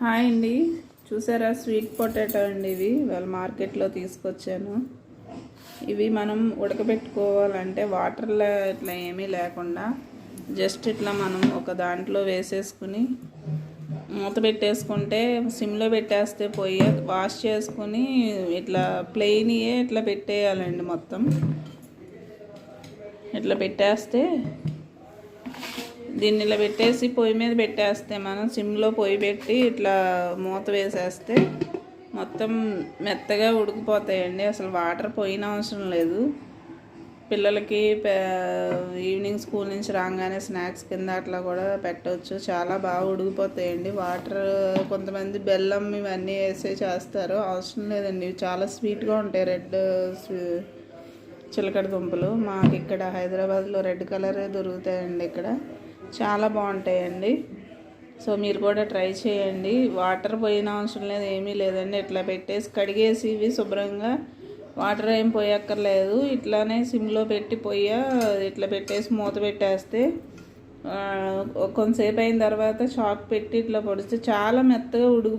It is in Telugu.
హాయ్ అండి. చూసారా? స్వీట్ పొటాటో అండి ఇవి వాళ్ళ మార్కెట్లో తీసుకొచ్చాను. ఇవి మనం ఉడకబెట్టుకోవాలంటే వాటర్లో ఇట్లా ఏమీ లేకుండా జస్ట్ ఇట్లా మనం ఒక దాంట్లో వేసేసుకుని మూత పెట్టేసుకుంటే సిమ్లో పెట్టేస్తే పోయి వాష్ చేసుకుని ఇట్లా ప్లెయిన్యే ఇట్లా పెట్టేయాలండి మొత్తం. ఇట్లా పెట్టేస్తే దీన్ని ఇలా పెట్టేసి పొయ్యి మీద పెట్టేస్తే మనం సిమ్లో పొయ్యి పెట్టి ఇట్లా మూత వేసేస్తే మొత్తం మెత్తగా ఉడికిపోతాయండి. అసలు వాటర్ పోయిన అవసరం లేదు. పిల్లలకి ఈవినింగ్ స్కూల్ నుంచి రాగానే స్నాక్స్ కింద అట్లా కూడా పెట్టవచ్చు చాలా బాగా ఉడికిపోతాయండి. వాటర్ కొంతమంది బెల్లం ఇవన్నీ వేసే చేస్తారు. అవసరం లేదండి. ఇవి చాలా స్వీట్గా ఉంటాయి. రెడ్ చిలకడ దుంపలు. మాకు ఇక్కడ హైదరాబాద్లో రెడ్ కలర్ దొరుకుతాయండి ఇక్కడ. చాలా బాగుంటాయండి. సో మీరు కూడా ట్రై చేయండి. వాటర్ పోయిన అవసరం లేదు ఏమీ లేదండి. ఇట్లా పెట్టేసి కడిగేసి ఇవి శుభ్రంగా వాటర్ ఏం పోయక్కర్లేదు. ఇట్లానే సిమ్లో పెట్టి పొయ్య ఇట్లా పెట్టేసి మూత పెట్టేస్తే కొంతసేపు అయిన తర్వాత షాక్ పెట్టి ఇట్లా పొడిస్తే చాలా మెత్తగా ఉడుకు